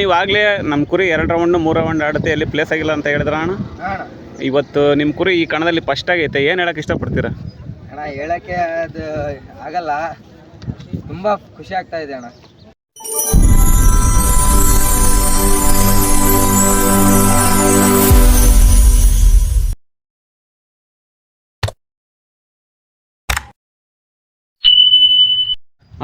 ನೀವು ಆಗಲೇ ನಮ್ಮ ಕುರಿ ಎರಡು ರೌಂಡ್ ಮೂರು ರೌಂಡ್ ಆಡುತ್ತೆ ಎಲ್ಲಿ ಪ್ಲೇಸ್ ಆಗಿಲ್ಲ ಅಂತ ಹೇಳಿದ್ರ ಅಣ್ಣ? ಅಣ್ಣ ಇವತ್ತು ನಿಮ್ಮ ಕುರಿ ಈ ಕಣದಲ್ಲಿ ಫಸ್ಟ್ ಆಗೈತೆ ಏನು ಹೇಳಕ್ಕೆ ಇಷ್ಟಪಡ್ತೀರಾ? ಅಣ್ಣ ಹೇಳಕ್ಕೆ ಅದು ಆಗಲ್ಲ. ತುಂಬ ಖುಷಿ ಆಗ್ತಾ ಇದೆ ಅಣ್ಣ.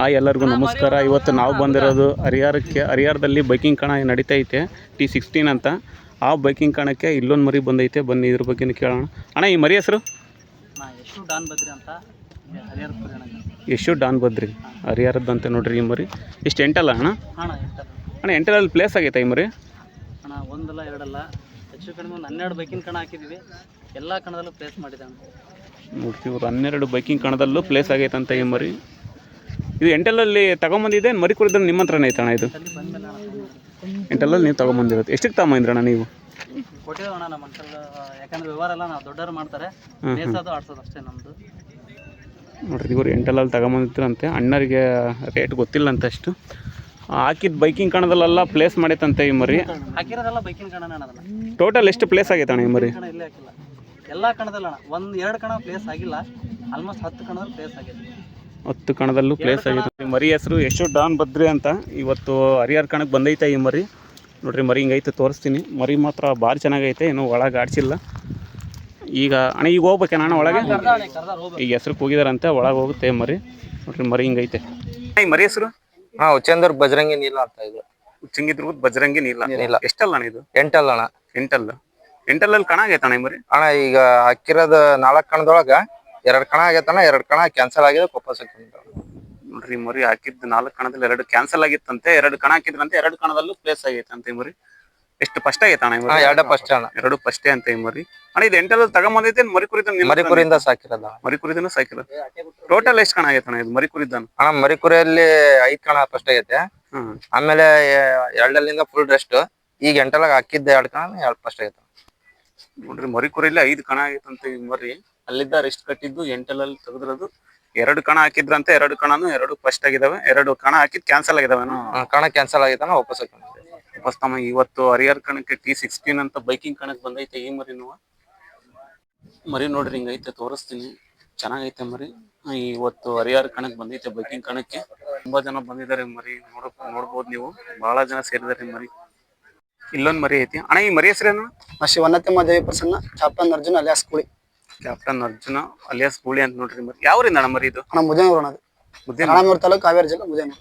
ಹಾಯ್ ಎಲ್ಲರಿಗೂ ನಮಸ್ಕಾರ. ಇವತ್ತು ನಾವು ಬಂದಿರೋದು ಹರಿಹರಕ್ಕೆ ಹರಿಹರದಲ್ಲಿ ಬೈಕಿಂಗ್ ಕಣ ನಡೀತಾ ಐತೆ ಟಿ ಸಿಕ್ಸ್ಟೀನ್ ಅಂತ. ಆ ಬೈಕಿಂಗ್ ಕಣಕ್ಕೆ ಇಲ್ಲೊಂದು ಮರಿ ಬಂದೈತೆ. ಬನ್ನಿ ಇದ್ರ ಬಗ್ಗೆ ಕೇಳೋಣ. ಅಣ್ಣ ಈ ಮರಿ ಹೆಸರು? ಎಷ್ಟು ಡಾನ್ ಬದ್ರಿ ಅಂತ. ಹರಿಹರ ಯಶು ಡಾನ್ ಬದ್ರಿ. ಹರಿಹರದ್ದಂತೆ ನೋಡ್ರಿ ಈ ಮರಿ. ಇಷ್ಟು ಎಂಟಲ್ಲ ಅಣ್ಣ? ಅಣ್ಣ ಎಂಟಲ್ಲ. ಅಣ್ಣ ಎಂಟಲ್ಲಿ ಪ್ಲೇಸ್ ಆಗೈತೆ ಈ ಮರಿ? ಅಣ್ಣ ಒಂದಲ್ಲ ಎರಡಲ್ಲ. ಹೆಚ್ಚು ಕಡಿಮೆ ಒಂದು ಹನ್ನೆರಡು ಬೈಕಿನ ಕಣ ಹಾಕಿದ್ದೀವಿ ಎಲ್ಲ ಕಣದಲ್ಲೂ ಪ್ಲೇಸ್ ಮಾಡಿದೆ ನೋಡ್ತೀವಿ ಹನ್ನೆರಡು ಬೈಕಿಂಗ್ ಕಣದಲ್ಲೂ ಪ್ಲೇಸ್ ಆಗೈತಂತ ಈ ಮರಿ. ಇದು ಎಂಟಲಲ್ಲಿ ತಗೊಂಬಂದಿದೆ ಮರಿ ಕುರಿದ್ರೆ ನಿಮ್ಮ ಹತ್ರನೇ ಐತಣ್ಣ ಇದು? ಎಂಟೆಲಲ್ಲಿ ಅಣ್ಣ ನೀವು ತಗೊಂಬಂದಿರೋದು. ಎಷ್ಟಕ್ಕೆ ತಗೊಂಬಂದ್ರಣ್ಣ ನೀವು? ಕೊಟ್ಟಿದ್ದೇವೆ ಅಣ್ಣ ನಮ್ಮ ಅಂಕಲ್ ಯಾಕಂದ್ರೆ ವ್ಯವಹಾರ ಎಲ್ಲ ನಾವು ದೊಡ್ಡವರು ಮಾಡ್ತಾರೆ. ಮೇಸೋದು ಆಡ್ಸೋದು ಅಷ್ಟೇ ನಮ್ಮದು ನೋಡ್ರಿ ಇವರು ಎಂಟಲಲ್ಲಿ ತಗೊಂಬಂದಿದ್ರಂತೆ. ಅಣ್ಣರಿಗೆ ರೇಟ್ ಗೊತ್ತಿಲ್ಲ ಅಂತ ಅಷ್ಟು. ಹಾಕಿದ ಬೈಕಿಂಗ್ ಕಣದಲ್ಲೆಲ್ಲ ಪ್ಲೇಸ್ ಮಾಡೈತಂತೆ ಈ ಮರಿ. ಹಾಕಿರೋದೆಲ್ಲ ಬೈಕಿನ ಕಣನ ಅಣ್ಣ ಅದನ್ನ ಟೋಟಲ್ ಎಷ್ಟು ಪ್ಲೇಸ್ ಆಗೈತಣ್ಣ ಈ ಮರಿ? ಎಲ್ಲ ಕಣದಲ್ಲ ಅಣ್ಣ ಒಂದು ಎರಡು ಕಣ ಪ್ಲೇಸ್ ಆಗಿಲ್ಲ. ಆಲ್ಮೋಸ್ಟ್ ಹತ್ತು ಕಣದಲ್ಲಿ ಪ್ಲೇಸ್ ಆಗಿದೆ ಹತ್ತು ಕಣದಲ್ಲೂ ಪ್ಲೇಸ್ ಆಗೈತೆ ಮರಿ ಹೆಸರು ಯಶೋ ಡಾನ್ ಬದ್ರಿ ಅಂತ. ಇವತ್ತು ಹರಿಹರ ಕಣಕ್ಕೆ ಬಂದೈತೆ ಈ ಮರಿ. ನೋಡ್ರಿ ಮರಿ ಹಿಂಗೈತೆ ತೋರಿಸ್ತೀನಿ. ಮರಿ ಮಾತ್ರ ಭಾರಿ ಚೆನ್ನಾಗೈತೆ ಏನು ಒಳಗೆ ಆಡ್ಸಿಲ್ಲ. ಈಗ ಅಣ್ಣ ಈಗ ಹೋಗ್ಬೇಕೇನ ಅಣ್ಣ ಒಳಗೆ ಈಗ ಹೆಸರು ಕೂಗಿದಾರಂತೆ ಒಳಗೆ ಹೋಗುತ್ತೆ ಮರಿ. ನೋಡ್ರಿ ಮರಿ ಹಿಂಗೈತೆ ಈ ಮರಿ ಹೆಸರು? ಹಾ ಉಚ್ಚಂದ್ರ ಬಜರಂಗಿ ನೀಲ ಅಂತ ಇದು. ಚಿಂಗಿದ್ರು ಬಜರಂಗಿ ನೀಲ ನೀಲ. ಎಷ್ಟಲ್ಲ ಅಣ್ಣ ಇದು? ಎಂಟಲ್ಲ ಅಣ್ಣ. ಎಂಟಲ್ಲ. ಎಂಟಲ್ಲಲ್ಲಿ ಕಣ ಆಗೈತೆ ಅಣ್ಣ ಈ ಮರಿ? ಅಣ್ಣ ಈಗ ಹಾಕಿರೋದು ನಾಲ್ಕು ಕಣದೊಳಗ ಎರಡ್ ಕಣ ಆಗೈತಣ್ಣ ಎರಡ್ ಕಣ ಕ್ಯಾನ್ಸಲ್ ಆಗಿದೆ ವಾಪಸ್ ನೋಡ್ರಿ ಮರಿ ಹಾಕಿದ್ದು ನಾಲ್ಕು ಕಣದಲ್ಲಿ ಎರಡು ಕ್ಯಾನ್ಸಲ್ ಆಗಿತ್ತಂತೆ ಎರಡು ಕಣ ಹಾಕಿದ್ರಂತೆ ಎರಡು ಕಣದಲ್ಲೂ ಪ್ಲೇಸ್ ಆಗೈತೆ ಅಂತ ಮರಿ. ಎಷ್ಟು ಫಸ್ಟ್ ಆಗೈತೆ ಎರಡು ಈ ಮರಿ? ಎರಡ ಫಸ್ಟ್ ಅಣ್ಣ. ಎರಡು ಫಸ್ಟೇ ಅಂತ ಈ ಮರಿ. ಅಣ್ಣ ಇದು ಎಂಟಲ್ಲಿ ತಗೊಂಬಂದೈತೆ ಮರಿ ಕುರಿದ ಮರಿ ಕುರಿಯಿಂದ ಸಾಕಿರಲ್ಲ ಮರಿ ಕುರಿದಿಂದ ಸಾಕಿರಲ್ಲ ಟೋಟಲ್ ಎಷ್ಟು ಕಣ ಆಗೈತೆ ಅಣ್ಣ ಇದು ಮರಿ ಕುರಿದ್ದಾನ ಅಣ್ಣ ಮರಿ ಕುರಿಯಲ್ಲಿ ಐದ್ ಕಣ ಫಸ್ಟ್ ಆಗೈತೆ. ಹ್ಮ್. ಆಮೇಲೆ ಎರಡಲ್ಲಿಂದ ಫುಲ್ ರೆಸ್ಟ್ ಈಗ ಎಂಟಲಾಗ ಹಾಕಿದ್ದ ಎರಡ್ ಕಣ ಎರಡು ಫಸ್ಟ್ ಆಗೈತೆ. ನೋಡ್ರಿ ಮರಿ ಕುರಿಲಿ ಐದು ಕಣ ಆಗೈತಂತೆ ಮರಿ. ಅಲ್ಲಿದ್ದ ರೆಸ್ಟ್ ಕಟ್ಟಿದ್ದು ಎಂಟಲಲ್ಲಿ ತೆಗೆದಿರೋದು. ಎರಡು ಕಣ ಹಾಕಿದ್ರಂತೆ ಎರಡು ಕಣನು ಎರಡು ಫಸ್ಟ್ ಆಗಿದಾವೆ. ಎರಡು ಕಣ ಹಾಕಿದ್ ಕ್ಯಾನ್ಸಲ್ ಆಗಿದಾವೇನೋ ಹಾ, ಕಣ ಕ್ಯಾನ್ಸಲ್ ಆಗಿದಾನ ವಾಪಸ್ ವಾಪಸ್ ತಮ್ಮ ಇವತ್ತು ಹರಿಹರ್ ಕಣಕ್ಕೆ ಟಿ ಸಿಕ್ಸ್ಟೀನ್ ಅಂತ ಬೈಕಿಂಗ್ ಕಣಕ್ ಬಂದೈತೆ ಈ ಮರಿನು ಮರಿ ನೋಡ್ರಿ ಹಿಂಗೈತೆ ತೋರಿಸ್ತೀನಿ. ಚೆನ್ನಾಗೈತೆ ಮರಿ. ಇವತ್ತು ಹರಿಹರ ಕಣಕ್ ಬಂದೈತೆ ಬೈಕಿಂಗ್ ಕಣಕ್ಕೆ. ತುಂಬಾ ಜನ ಬಂದಿದ್ದಾರೆ ಮರಿ ನೋಡ ನೋಡ್ಬೋದು ನೀವು. ಬಹಳ ಜನ ಸೇರಿದಾರೆ ಮರಿ. ಇಲ್ಲೊಂದ್ ಮರಿ ಐತಿ. ಅಣ್ಣ ಈ ಮರಿ ಹೆಸರೇನು ನಾ ಶಿವನತ್ತಮ್ಮ ದೇವಿ Prasanna captain Arjun alias Kuli captain Arjuna alias Gooli ಅಂತ ನೋಡ್ರಿ ಮರಿ. ಯಾವ್ರಿಂದ ಅಣ್ಣ ಮರಿ ಇದು? ಅಣ್ಣ ಮುದೇನೂರು ಅಣ್ಣದು ಮುದ್ದೆ ರಾಣಾಮೂರು ತಾಲೂಕು ಹಾವೇರಿ ಜಿಲ್ಲೆ ಮುದೇನೂರು.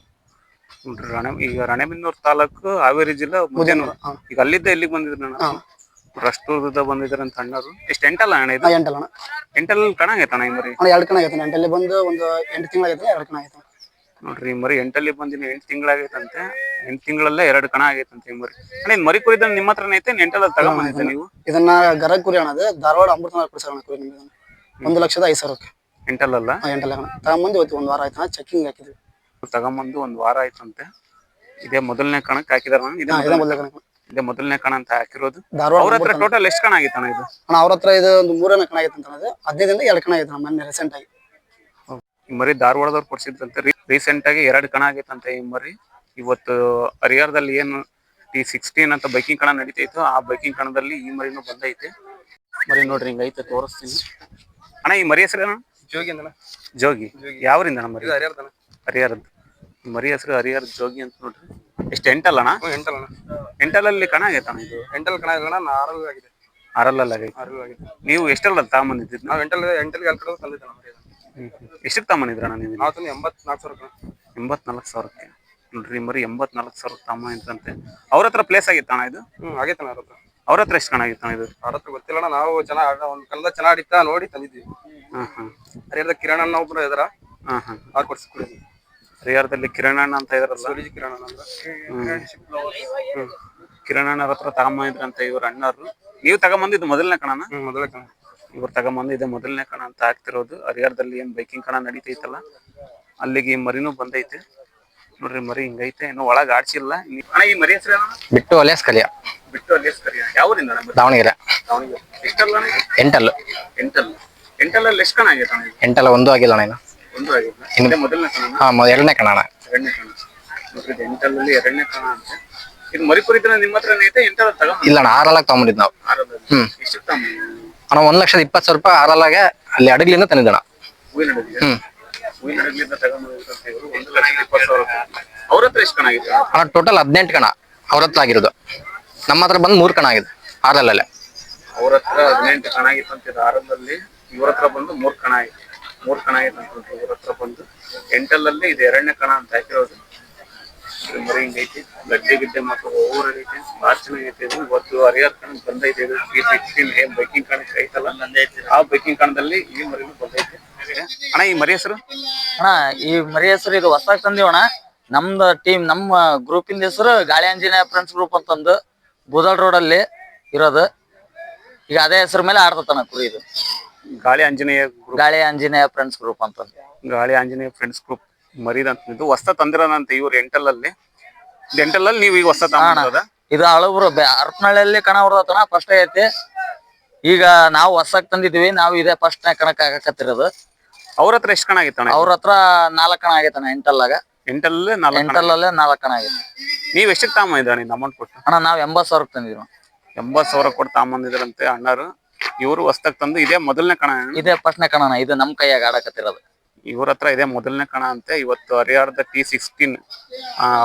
ನೋಡ್ರಿ ರಾಣೆ ಈಗ ರಾಣೆಬೆನ್ನೂರು ತಾಲೂಕು ಹಾವೇರಿ ಜಿಲ್ಲಾ ಮುದ್ದೇನೂರು ಹಾ. ಈಗ ಅಲ್ಲಿದ್ದ ಎಲ್ಲಿಗೆ ಬಂದಿದ್ರು ಅಣ್ಣ? ಹಾ. ರಷ್ಟೂರ್ದ ಬಂದಿದ್ರ ಅಂತ ಅಣ್ಣರು ಎಷ್ಟು ಎಂಟಲ್ಲ ಅಣ್ಣ ಇದು? ಎಂಟಲ್ಲ ಅಣ್ಣ. ಎಂಟಲ್ಲಿ ಕಣ ಆಗೈತಣ್ಣ ಈ ಮರಿ? ಅಣ್ಣ ಎರಡು ಕಣ ಆಗೈತೆ ಎಂಟಲ್ಲಿ ಬಂದು ಒಂದು ಎಂಟು ತಿಂಗಳಾಗೈತೆ ಎರಡು ಕಣ ಆಗೈತೆ ನೋಡ್ರಿ ಮರಿ ಎಂಟಲ್ಲಿ ಬಂದಿನ ಎಂಟು ತಿಂಗಳಾಗೈತಂತೆ. ಎಂಟು ತಿಂಗಳಲ್ಲೇ ಎರಡು ಕಣ ಆಗೈತಂತೆ ಈ ಮರಿ. ಅಣ್ಣ ಇದು ಮರಿ ಕುರಿದ ನಿಮ್ಮ ಹತ್ರನೇ ಐತೆ ಎಂಟಲ್ಲಿ ತಗೊಂಬಂದೈತೆ ನೀವು? ಇದನ್ನ ಗರ ಕುರಿ ಅಣ್ಣದು ಧಾರವಾಡ ಅಮೃತ ಕುರಿ ಸಾಗಣ ಕುರಿ ನಿಮ್ಗೆ ಒಂದು ಲಕ್ಷದ ಐದು ಸಾವಿರ ಎಂಟಲ್ಲಲ್ಲ? ಅಲ್ಲ ಎಂಟಲ್ಲ ತಗೊಂಬಂದು ಇವತ್ತು ಒಂದು ವಾರ ಆಯ್ತು ಚೆಕಿಂಗ್ ಹಾಕಿದ್ವಿ. ತಗೊಂಬಂದು ಒಂದ್ ವಾರ ಆಯ್ತಂತೆ. ಇದೇ ಮೊದಲನೇ ಕಣಕ್ಕೆ ಹಾಕಿದಾರ ಇದೇ ಮೊದಲನೇ- ಮೊದಲ ಕಣ. ಇದೇ ಮೊದಲನೇ ಕಣ ಅಂತ ಹಾಕಿರೋದು. ಧಾರವಾಡ ಅವ್ರ ಹತ್ರ ಟೋಟಲ್ ಎಷ್ಟು ಕಣ ಆಗೈತಣ್ಣ ಇದು? ಅಣ್ಣ ಅವ್ರ ಹತ್ರ ಇದು ಒಂದು ಮೂರನೇ ಕಣ ಆಗಿತ್ತು ಅಂತ ಹದಿನೈದರಿಂದ ಎರಡು ಕಣ ಆಗಿತ್ತು ನಮ್ಮ ಮೊನ್ನೆ ರೀಸೆಂಟ್ ಆಗಿ. ಈ ಮರಿ ಧಾರವಾಡದವ್ರು ಕೊಡ್ಸಿದ್ರಂತೆ. ರೀಸೆಂಟ್ ಆಗಿ ಎರಡು ಕಣ ಆಗೈತಂತೆ ಈ ಮರಿ. ಇವತ್ತು ಹರಿಹರದಲ್ಲಿ ಏನು ಟಿ ಸಿಕ್ಸ್ಟೀನ್ ಅಂತ ಬೈಕಿಂಗ್ ಕಣ ನಡೀತೈತೋ ಆ ಬೈಕಿಂಗ್ ಕಣದಲ್ಲಿ ಈ ಮರಿನೂ ಬಂದೈತೆ. ಮರಿ ನೋಡ್ರಿ ಹಿಂಗೈತೆ ತೋರಿಸ್ತೀನಿ. ಅಣ್ಣ ಈ ಮರಿ ಹೆಸರು ಜೋಗಿ. ಜೋಗಿ. ಯಾವ್ರಿಂದ ಮರಿ? ಹರಿಹರದ. ಹರಿಹರದ ಮರಿ ಹೆಸರು ಹರಿಹರ ಜೋಗಿ ಅಂತ ನೋಡ್ರಿ. ಎಷ್ಟು ಎಂಟಲ್ ಅಣ್ಣ? ಎಂಟಲ್ ಅಣ್ಣ. ಎಂಟಲಲ್ಲಿ ಕಣ ಆಗೈತಣ್ಣ ಇದು? ಎಂಟಲ್ ಕಣ ಇಲ್ಲ ಅಣ್ಣ ಆರಲ್ ಆಗಿದೆ. ಆರಲ್ಲಲ್ಲಿ ಆಗೈತೆ. ಆರಲ್ ಆಗಿದೆ. ನೀವು ಎಷ್ಟಲ್ಲ ತಗೊಂಬಂದಿದ್ದು ನಾವು ಎಂಟಲ್ ಎಂಟಲ್ ಎರಡು ಕಡೆ ತಂದಿದ್ದೆ ಮರಿ ಎಷ್ಟಕ್ಕೆ ತಗೊಂಬಂದಿದ್ರಣ್ಣ ನೀವು ನಾವು ತಂದು ಎಂಬತ್ನಾಲ್ಕು ಸಾವಿರ ರೂಪಾಯಿ ಎಂಬತ್ನಾಲ್ಕು ಸಾವಿರಕ್ಕೆ. ನೋಡ್ರಿ ಮರಿ ಎಂಬತ್ನಾಲ್ಕು ಸಾವಿರ ತಮ್ಮ ಅಂತಂತೆ ಅವ್ರ ಹತ್ರ ಪ್ಲೇಸ್ ಆಗಿತ್ತಣ್ಣ ಇದು? ಹ್ಮ್ ಆಗೈತೆ ಅವ್ರ ಹತ್ರ. ಅವ್ರ ಹತ್ರ ಎಷ್ಟು ಕಣ ಆಗಿತ್ತಣ್ಣ ಇದು? ಅವ್ರ ಹತ್ರ ಗೊತ್ತಿಲ್ಲ ಅಣ್ಣ ನಾವು ಚೆನ್ನಾಗಿ ಒಂದು ಕನ್ನಡ ಚೆನ್ನಾಗಿ ಆಡಿತ್ತಾ ನೋಡಿ ತಂದಿದ್ವಿ. ಹಾಂ ಹಾಂ ಹರಿಹರದ ಕಿರಣ್ ಅಣ್ಣ ಒಬ್ರು ಇದಾರ. ಹಾಂ ಹಾಂ ಅವ್ರು ಕೊಡ್ಸಿ ಹರಿಹರದಲ್ಲಿ ಕಿರಣಣ್ಣ ಅಂತ ಇದಾರಲ್ಲ? ಸೂರಜ್ ಕಿರಣ್ ಅಣ್ಣ ಅಂದ್ರೆ. ಕಿರಣಣ್ಣರ ಹತ್ರ ತಗೊಂಬಂದಿದ್ರಂತೆ ಇವ್ರ ಅಣ್ಣರು ನೀವು ತಗೊಂಬಂದಿದ್ದು ಮೊದಲನೇ ಕಣನ ಹ್ಮ್ ಮೊದಲೇ ಕಣ ಇವ್ರು ತಗೊಂಬಂದು ಇದೆ ಮೊದಲನೇ ಕಣ ಅಂತ ಆಗ್ತಿರೋದು. ಹರಿಹರದಲ್ಲಿ ಏನ್ ಬೈಕಿಂಗ್ ಕಣ ನಡೀತೈತಲ್ಲ? ಅಲ್ಲಿಗೆ ಮರಿನೂ ಬಂದೈತೆ. ನೋಡ್ರಿ ಮರಿ ಹಿಂಗೈತೆ. ಇನ್ನು ಒಳಗ್ ಆಡ್ಸಿಲ್ಲ. ಅಣ್ಣ ಈ ಮರಿ ಹೆಸರು ಬಿಟ್ಟು ಅಲಿಯಾಸ್ ಕಲಿಯ. ಬಿಟ್ಟು ಅಲ್ಲಿ ಕರಿಯ ಯಾವೂರಿಂದ ದಾವಣಗೆರೆ. ದಾವಣಗೆರೆ. ಎಷ್ಟಲ್ಲ ಎಂಟಲ್ಲ? ಎಂಟಲ್ ಎಂಟಲ್ ಎಂಟಲ್ಲಲ್ಲಿ ಎಷ್ಟು ಕಣ ಆಗೈತೆ ಅಣ್ಣ ಇದು? ಎಂಟಲ್ ಒಂದು ಆಗಿಲ್ಲ ಅಣ್ಣ ಒಂದು ಆಗಿಲ್ಲ ಮೊದಲನೇ ಕಣ ಹಾ ಎರಡನೇ ಕಣ ಅಣ್ಣ. ಎರಡನೇ ಕಣ. ನೋಡ್ರಿ ಎರಡನೇ ಕಣ ಅಂತ. ಇದು ಮರಿ ಕುರಿದ್ರೆ ನಿಮ್ಮ ಹತ್ರ ಐತೆ? ಎಂತ ತಗೊಂಡ್ ಇಲ್ಲ ಅಣ್ಣ ಆರಲ್ಲ ತಗೊಂಡಿದ್ ನಾವು. ಹ್ಮ್. ಎಷ್ಟು ತಗೊಂಡ್ ಅಣ್ಣ ಒಂದ್ ಲಕ್ಷದ ಇಪ್ಪತ್ತು ಸಾವಿರ ರೂಪಾಯಿ ಆರಲ್ಲಾಗೆ ಅಲ್ಲಿ ಅಡಗಲಿಂದ ತಂದಿದ್ದಣ ಹ್ಮ್. ಅವ್ರ ಹತ್ರ ಎಷ್ಟು ಕಣ ಅಣ್ಣ ಟೋಟಲ್ ಹದಿನೆಂಟು ಕಣ. ಅವ್ರ ಹತ್ರ ಆಗಿರೋದು. ನಮ್ಮ ಹತ್ರ ಬಂದು ಮೂರ್ ಕಣ ಆಗಿದೆ ಆರಲ್ಲಲ್ಲೇ. ಅವ್ರ ಹತ್ರ ಹದಿನೆಂಟು ಕಣ ಆಗಿತ್ತು ಅಂತ ಆರರಲ್ಲಿ ಇವ್ರ ಹತ್ರ ಬಂದು ಮೂರ್ ಕಣ ಆಗಿದೆ ಮೂರ್ ಕಣ ಆಗಿತ್ತು ಅಂತ ಇವ್ರ ಹತ್ರ ಬಂದು ಎಂಟಲ್ಲಲ್ಲಿ ಇದು ಎರಡನೇ ಕಣ ಅಂತ ಹಾಕಿರೋದು. ಇದು ಮರಿ ಹಿಂಗೈತಿ ಗಡ್ಡೆ ಗಿಡ್ಡೆ ಮತ್ತು ಐತಿ. ಭಾಳ ಚೆನ್ನಾಗೈತೆ ಇದು ಇವತ್ತು ಹರಿಹರ ಕಣ ಬಂದೈತೆ ಇದು ಈ ಸಿಕ್ಸ್ಟೀನ್ ಏನ್ ಬೈಕಿಂಗ್ ಕಣಕ್ಕೆ ಐತಲ್ಲ ಆ ಬೈಕಿಂಗ್ ಕಣದಲ್ಲಿ ಈ ಮರಿನೂ ಬಂದೈತೆ. ಅಣ್ಣ ಈ ಮರಿ ಹೆಸರು? ಅಣ್ಣ ಈ ಮರಿ ಹೆಸರು ಇದು ಹೊಸದಾಗಿ ಅಣ್ಣ ನಮ್ದು ಟೀಮ್ ನಮ್ಮ ಗ್ರೂಪಿನ ಹೆಸರು ಗಾಳಿ ಆಂಜನೇಯ ಫ್ರೆಂಡ್ಸ್ ಗ್ರೂಪ್ ಅಂತಂದು. ಬುದಲ್ ರೋಡ್ ಅಲ್ಲಿ ಇರೋದು. ಈಗ ಅದೇ ಹೆಸರು ಮೇಲೆ ಆಡ್ತತನ ಕುರಿ ಇದು. ಗಾಳಿ ಆಂಜನೇಯ ಗ್ರೂಪ್ ಗಾಳಿ ಆಂಜನೇಯ ಫ್ರೆಂಡ್ಸ್ ಗ್ರೂಪ್ ಅಂತಂದು. ಗಾಳಿ ಆಂಜನೇಯ ಫ್ರೆಂಡ್ಸ್ ಗ್ರೂಪ್ ಮರಿದಂತ ಇದು ಹೊಸ ತಂದಿರೋದಂತ ಇವ್ರು ಎಂಟಲಲ್ಲಿ. ಎಂಟಲಲ್ಲಿ ನೀವು ಈಗ ಹೊಸ ತಗೊಂಡದ ಇದು ಹಳಬ್ರು ಅರ್ಪನಹಳ್ಳಿಯಲ್ಲಿ ಕಣ ಹೊಡ್ದತನ ಫಸ್ಟ್ ಐತಿ. ಈಗ ನಾವು ಹೊಸಕ್ ತಂದಿದ್ವಿ ನಾವು ಇದೇ ಫಸ್ಟ್ ಕಣಕ್ ಆಗಕತ್ತಿರೋದು. ಅವ್ರ ಹತ್ರ ಎಷ್ಟು ಕಣ ಆಗಿತ್ತು ಅಣ್ಣ ಅವ್ರ ಹತ್ರ ನಾಲ್ಕು ಕಣ ಆಗೈತಣ್ಣ ಎಂಟಲ್ಲಾಗ. ಎಂಟಲ್ಲೇ ನಾಲ್ಕು ಕಣ ಎಂಟಲ್ಲಲ್ಲೇ ನಾಲ್ಕು ಕಣ ಆಗೈತೆ. ನೀವ್ ಎಷ್ಟಕ್ಕೆ ತಗೊಂಬಂದಿದ್ದ ನಿಮ್ಮ ಅಮೌಂಟ್ ಕೊಟ್ಟು? ಅಣ್ಣ ನಾವ್ ಎಂಬತ್ ಸಾವಿರಕ್ಕೆ ತಂದಿದ್ರು ಎಂಬತ್ ಸಾವಿರ ಕೊಟ್ಟು ತಗೊಂಬಂದಿದ್ರಂತೆ ಅಣ್ಣಾರು. ಇವರು ಹೊಸ್ತಕ್ ತಂದು ಇದೇ ಮೊದಲನೇ ಕಣ ಇದೇ? ಫಸ್ಟ್ನೇ ಕಣನ ಇದು ನಮ್ ಕೈಯಾಗ ಆಡಕತ್ತಿರೋದು. ಇವ್ರ ಹತ್ರ ಇದೆ ಮೊದಲನೇ ಕಣ ಅಂತೆ. ಇವತ್ತು ಹರಿಹರದ ಟಿ ಸಿಕ್ಸ್ಟೀನ್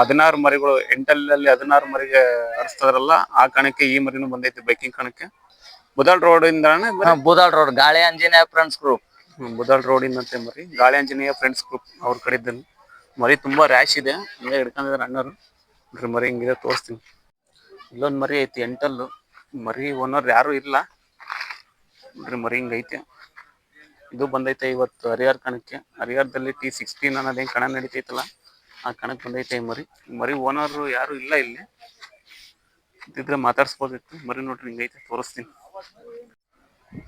ಹದಿನಾರು ಮರಿಗಳು ಎಂಟಲ್ಲಿ ಹದಿನಾರು ಮರಿಗೆ ಹರಿಸ್ತಾರಲ್ಲ ಆ ಕಣಕ್ಕೆ ಈ ಮರಿನೂ ಬಂದೈತಿ ಬೈಕಿಂಗ್ ಕಣಕ್ಕೆ. ಬುದಾಳ್ ರೋಡ್ ಇಂದ Budal road Gali Anjaneya friends group Budal road ಇಂದಂತೆ ಮರಿ. ಗಾಳಿ ಆಂಜನೇಯ ಫ್ರೆಂಡ್ಸ್ ಗ್ರೂಪ್ ಅವ್ರ ಕಡೆದಲ್ಲಿ ಮರಿ ತುಂಬಾ ರ್ಯಾಶ್ ಇದೆ. ಹಿಂಗೆ ಹಿಡ್ಕೊಂಡಿದ್ದಾರೆ ಅಣ್ಣರು ನೋಡ್ರಿ ಮರಿ ಹಿಂಗಿದೆ ತೋರಿಸ್ತೀನಿ. ಇಲ್ಲೊಂದು ಮರಿ ಐತಿ ಎಂಟಲ್ಲು. ಮರಿ ಓನರ್ ಯಾರು ಇಲ್ಲ. ನೋಡ್ರಿ ಮರಿ ಹಿಂಗೈತೆ. ಇದು ಬಂದೈತೆ ಇವತ್ತು ಹರಿಹರ ಕಣಕ್ಕೆ. ಹರಿಹರದಲ್ಲಿ ಟಿ ಸಿಕ್ಸ್ಟೀನ್ ಅನ್ನೋದೇನ್ ಕಣ ನಡೀತೈತಲ್ಲ ಆ ಕಣಕ್ ಬಂದೈತೆ ಮರಿ. ಮರಿ ಓನರ್ ಯಾರು ಇಲ್ಲ ಇಲ್ಲಿ. ಇದ್ರೆ ಮಾತಾಡ್ಸ್ಬೋದಿತ್ತು. ಮರಿ ನೋಡ್ರಿ ಹಿಂಗೈತೆ ತೋರಿಸ್ತೀನಿ.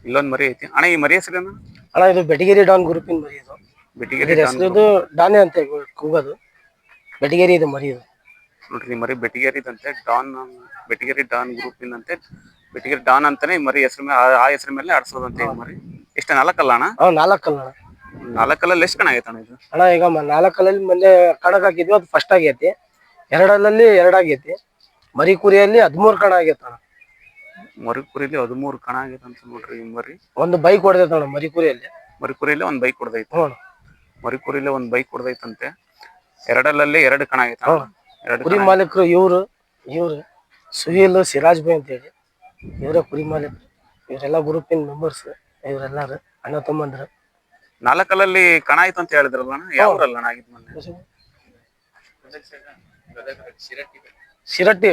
ಇಲ್ಲೊಂದ್ ಮರಿ ಐತಿ. ಅಣ್ಣ ಈ ಮರಿ ಹೆಸರೇನು? ಅಣ್ಣ ಇದು ಬೆಟಗೇರಿ ಡಾನ್ ಗ್ರೂಪಿನ ಮರಿ ಇದು. ಬೆಟಿಗೇರಿ ಇದು ಡಾನೆ ಅಂತ ಕೂಗೋದು. ಬೆಟಗೇರಿ ಇದು ಮರಿ ಇದು. ನೋಡ್ರಿ ಈ ಮರಿ ಬೆಟ್ಟಿಗೆರಿದಂತೆ ಡಾನ್ ಬೆಟಗೇರಿ ಡಾನ್ ಗ್ರೂಪಿನಂತೆ ಬೆಟಗೇರಿ ಡಾನ್ ಅಂತಾನೆ ಈ ಮರಿ ಹೆಸರು ಮೇಲೆ ಆ ಹೆಸರು ಮೇಲೆ ಆಡ್ಸೋದಂತೆ ಈ ಮರಿ. ಎಷ್ಟು ನಾಲ್ಕಲ್ಲ ಅಣ್ಣ? ಅವ್ ನಾಲ್ಕಲ್ಲ ಅಣ್ಣ. ನಾಲ್ಕಲ್ಲಲ್ಲಿ ಎಷ್ಟು ಕಣ ಆಗೈತೆ ಅಣ್ಣ ಇದು? ಅಣ್ಣ ಈಗ ಮ- ನಾಲ್ಕಲ್ಲಲ್ಲಿ ಮೊನ್ನೆ ಕಣಕ್ ಹಾಕಿದ್ವಿ ಅದು ಫಸ್ಟ್ ಆಗೈತಿ. ಎರಡಲ್ಲಲ್ಲಿ ಎರಡಾಗೈತಿ ಮರಿ ಕುರಿಯಲ್ಲಿ ಹದಿಮೂರು ಕಣ ಆಗೈತೆ ಅಣ್ಣ. ಮರಿ ಕುರಿಲಿ ಹದಿಮೂರು ಕಣ ಆಗೈತೆ ಅಂತ ನೋಡ್ರಿ ಈ ಮರಿ ಒಂದು ಬೈಕ್ ಹೊಡೆದೈತೆ ಅಣ್ಣ ಮರಿ ಕುರಿಯಲ್ಲಿ ಮರಿ ಕುರಿಲಿ ಒಂದ್ ಬೈಕ್ ಹೊಡೆದೈತೆ. ಹ್ಞೂ ಅಣ್ಣ. ಮರಿ ಕುರಿಲಿ ಒಂದ್ ಬೈಕ್ ಹೊಡೆದೈತಂತೆ. ಎರಡಲ್ಲಲ್ಲಿ ಎರಡು ಕಣ ಆಗೈತೆ ಅಣ್ಣ. ಎರಡು ಕುರಿ ಕಣ ಮಾಲೀಕರು ಇವ್ರು ಇವ್ರು ಸುಹೀಲ್ ಸಿರಾಜ್ ಬೈ ಅಂತೇಳಿ. ಇವರೇ ಕುರಿ ಮಾಲೀಕರು. ಇವರೆಲ್ಲ ಗ್ರೂಪಿನ ಮೆಂಬರ್ಸ್ ಇವರೆಲ್ಲಾರು ಅಣ್ಣ ತಮ್ಮಂದ್ರು. ನಾಲ್ಕಲ್ಲಲ್ಲಿ ಕಣ ಆಯ್ತು ಅಂತ ಹೇಳಿದ್ರಲ್ಲ ಅಣ್ಣ ಯಾವ ಊರಲ್ಲ ಅಣ್ಣ. ಆಗಿದ್ ಮೊನ್ನೆ ಶಿರಟ್ಟಿ?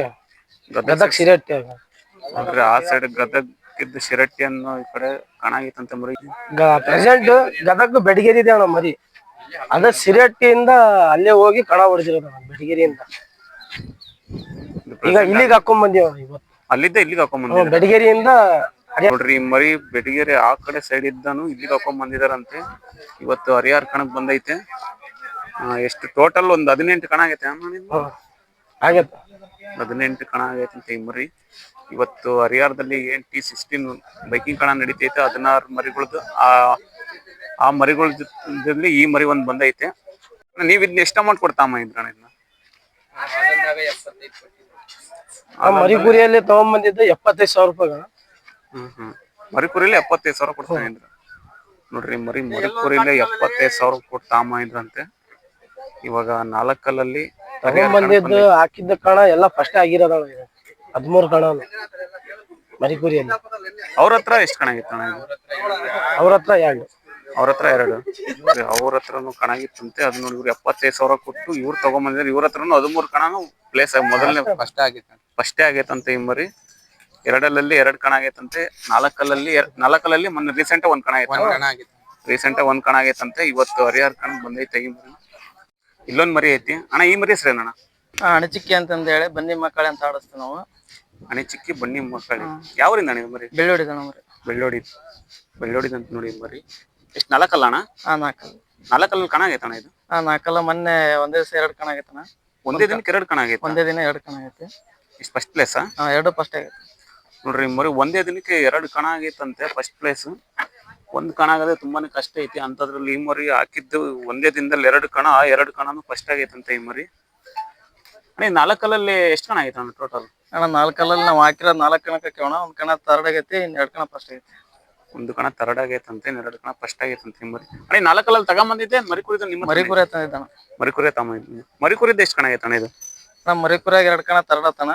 ಗದಗ ಶಿರಟ್ಟಿ ಅಂದ್ರೆ ಆ ಸೈಡ್ ಗದಗ ಇದ್ದ ಶಿರಟ್ಟಿ ಅನ್ನೋ ಈ ಕಡೆ ಕಣ ಆಗೈತಂತೆ ಮರಿ. ಪ್ರೆಸೆಂಟ್ ಗದಗ ಬೆಡಗೇರಿ ಇದೆ ಅಣ್ಣ ಮರಿ. ಅದ ಶಿರಟ್ಟಿಯಿಂದ ಅಲ್ಲೇ ಹೋಗಿ ಕಣ ಹೊಡೆದಿರೋದು ಬೆಡಗೇರಿಯಿಂದ. ಈಗ ಇಲ್ಲಿಗೆ ಹಾಕೊಂಡ್ ಬಂದಿವ ಇವತ್ತು. ಅಲ್ಲಿದ್ದ ಇಲ್ಲಿಗೆ ಹಾಕೊಂಡ್ ಹ್ಮ್, ಬಂದಿದ್ದಾರೆ? ಬೆಡಗೇರಿಯಿಂದ ನೋಡ್ರಿ ಈ ಮರಿ ಬೆಟಗೇರಿ ಆ ಕಡೆ ಸೈಡ್ ಇದ್ದಾನು ಇಲ್ಲಿ ಹಾಕೊಂಡ್ ಬಂದಿದಾರಂತೆ. ಇವತ್ತು ಹರಿಹರ ಕಣಕ್ ಬಂದೈತೆ. ಆ, ಎಷ್ಟು ಟೋಟಲ್ ಒಂದ್ ಹದಿನೆಂಟು ಕಣ ಆಗೈತೆ? ಆಗೈತೆ. ಹದಿನೆಂಟು ಕಣ ಆಗೈತೆ ಈ ಮರಿ. ಇವತ್ತು ಹರಿಹರದಲ್ಲಿ ಏನ್ ಟಿ ಸಿಕ್ಸ್ಟೀನ್ ಬೈಕಿಂಗ್ ಕಣ ನಡೀತೈತೆ ಹದಿನಾರು ಮರಿಗಳದ್ದು ಆ ಆ ಮರಿಗಳ ಜೊತೆಲಿ ಈ ಮರಿ ಒಂದ್ ಬಂದೈತೆ. ನೀವ್ ಇದನ್ನ ಎಷ್ಟು ಅಮೌಂಟ್ ಕೊಡ್ತಾಮ ಇದ್ರಣ ಇದನ್ನ ಆ ಮರಿ ಕುರಿಯಲ್ಲಿ ತಗೊಂಬಂದಿದ್ದು ಎಪ್ಪತ್ತೈದು ಸಾವಿರ ರೂಪಾಯಿ. ಹ್ಮ್ ಹ್ಮ್. ಮರಿಕುರಿಲಿ ಎಪ್ಪತ್ತೈದು ಸಾವಿರ ಕೊಡ್ತಾನೆ ಇದ್ರ. ನೋಡ್ರಿ ಮರಿ ಮರಿಕುರಿಲಿ ಎಪ್ಪತ್ತೈದು ಸಾವಿರ ಕೊಟ್ಟು ಇದ್ರಂತೆ. ಇವಾಗ ನಾಲ್ಕಲ್ಲಲ್ಲಿ ಬಂದಿದ್ದು ಹಾಕಿದ್ದ ಕಣ ಎಲ್ಲ ಫಸ್ಟ್ ಆಗಿರೋದ ಹದಿಮೂರು ಕಣ ಮರಿ ಕುರಿಯಲ್ಲಿ ಅವ್ರ ಹತ್ರ ಎಷ್ಟು ಕಣ ಆಗಿತ್ತು ಅಣ್ಣ ಇದು? ಅವ್ರ ಹತ್ರ ಎರಡು. ಅವ್ರ ಹತ್ರ ಎರಡು. ಅವ್ರ ಹತ್ರನು ಕಣ ಆಗಿತ್ತಂತೆ ಅದ್ ನೋಡಿ ಇವ್ರು ಎಪ್ಪತ್ತೈದು ಸಾವಿರ ಕೊಟ್ಟು ಇವ್ರು ತಗೊಂಬಂದಿದ್ರೆ ಇವ್ರ ಹತ್ರನು ಹದಿಮೂರು ಕಣನು ಪ್ಲೇಸ್ ಮೊದಲನೇ ಫಸ್ಟ್ ಆಗೈತೆ. ಫಸ್ಟೇ ಆಗೈತಂತೆ ಈ ಮರಿ. ಎರಡಲ್ಲಲ್ಲಿ ಎರಡ್ ಕಣ ಆಗೈತಂತೆ ನಾಲ್ಕಲ್ಲಲ್ಲಿ ನಾಲ್ಕಲ್ಲಿ ನಾಲ್ಕಲ್ಲಲ್ಲಿ ಮೊನ್ನೆ ರೀಸೆಂಟ್ ಒಂದ್ ಕಣ ಆಯ್ತು ಆಗೈತೆ. ರೀಸೆಂಟ್ ಒಂದ್ ಕಣ ಆಗೈತಂತೆ ಇವತ್ತು ಹರಿಹರ್ ಕಣ ಬಂದೈತೆ ಈ ಮರಿ. ಇಲ್ಲೊಂದ್ ಮರಿ ಐತಿ. ಅಣ್ಣ ಈ ಮರಿ ಸರಿ ಅಣಚಿಕ್ಕಿ ಅಂತಂದ ಹೇಳಿ ಬನ್ನಿ ಮಕ್ಕಳ ಅಂತ ಆಡಿಸ್ತೀವಿ ನಾವು. ಅಣಚಿಕ್ಕಿ ಬನ್ನಿ ಮಕ್ಕಳಿ. ಯಾವ್ರಿಂದ ಅಣ್ಣ ಮರಿ? ಬೆಳ್ಳೋಡಿ ಮರಿ. ಬೆಳ್ಳೋಡಿ ಬೆಳ್ಳೋಡಿದಂತ ನೋಡಿ ಮರಿ. ಎಷ್ಟ್ ನಾಲ್ಕಲ್ಲ ಅಣ್ಣ? ನಾಲ್ಕಲ್ಲ. ನಾಲ್ಕಲ್ಲಿ ಕಣ ಆಗೈತಣ್ಣ ಇದು? ನಾಲ್ಕಲ್ಲ ಮೊನ್ನೆ ಒಂದೇ ದಿವಸ ಎರಡು ಕಣ ಆಗೈತಣ್ಣ ಒಂದೇ ದಿನಕ್ಕೆ ಎರಡು ಕಣ ಆಗೈತೆ? ಒಂದೇ ದಿನ ಎರಡು ಕಣ ಆಗೈತೆ. ಇಷ್ಟು ಫಸ್ಟ್ ಪ್ಲೇಸ್ ಎರಡು ಫಸ್ಟ್ ಆಗೈತೆ. ನೋಡ್ರಿ ಮರಿ ಒಂದೇ ದಿನಕ್ಕೆ ಎರಡು ಕಣ ಆಗೈತಂತೆ ಫಸ್ಟ್ ಪ್ಲೇಸ್ ಒಂದ್ ಕಣ ಆಗದೆ ತುಂಬಾನೇ ಕಷ್ಟ ಐತಿ ಅಂತದ್ರಲ್ಲಿ ಈ ಮರಿ ಹಾಕಿದ್ದು ಒಂದೇ ದಿನದಲ್ಲಿ ಎರಡು ಕಣ ಎರಡು ಕಣನು ಫಸ್ಟ್ ಆಗೈತಂತೆ ಈ ಮರಿ. ಅಣ್ಣ ನಾಲ್ಕಲ್ಲಲ್ಲಿ ಎಷ್ಟು ಕಣ ಆಗೈತೆ ಅಣ್ಣ ಟೋಟಲ್ ಅಣ್ಣ ನಾಲ್ಕಲ್ಲಲ್ಲಿ ನಾವು ಹಾಕಿರೋ ನಾಲ್ಕು ಕಣಕ್ಕೆ ಹಾಕೋಣ ಒಂದ್ ಕಣ ತರ್ಡ್ ಆಗೈತೆ ಇನ್ ಎರಡು ಕಣ ಫಸ್ಟ್ ಆಗೈತಿ. ಒಂದು ಕಣ ತರಡ್ ಆಗೈತಂತೆ ಎರಡು ಕಣ ಫಸ್ಟ್ ಆಗೈತಂತೆ ಈ ಮರಿ. ಅಣ್ಣ ನಾಲ್ಕಲ್ಲಿ ನಾಲ್ಕಲ್ಲಲ್ಲಿ ತಗೊಂಬಂದಿದ್ದೆ ಮರಿ ಕುರಿದು ನಿಮ್ಮ ಮರಿ ಕುರಿ ತಂದಿದ್ದಾನ ಮರಿ ಕುರಿ ತಗೊಂಬಂದಿದ್ದೆ. ಮರಿ ಕುರಿದ್ದು ಎಷ್ಟು ಕಣ ಆಗೈತೆ ಅಣ್ಣ ಇದು? ನಮ್ಮ ಮರಿ ಕುರಿಯಾಗ ಎರಡು ಕಣ ತರ್ಡ್ ಆತನ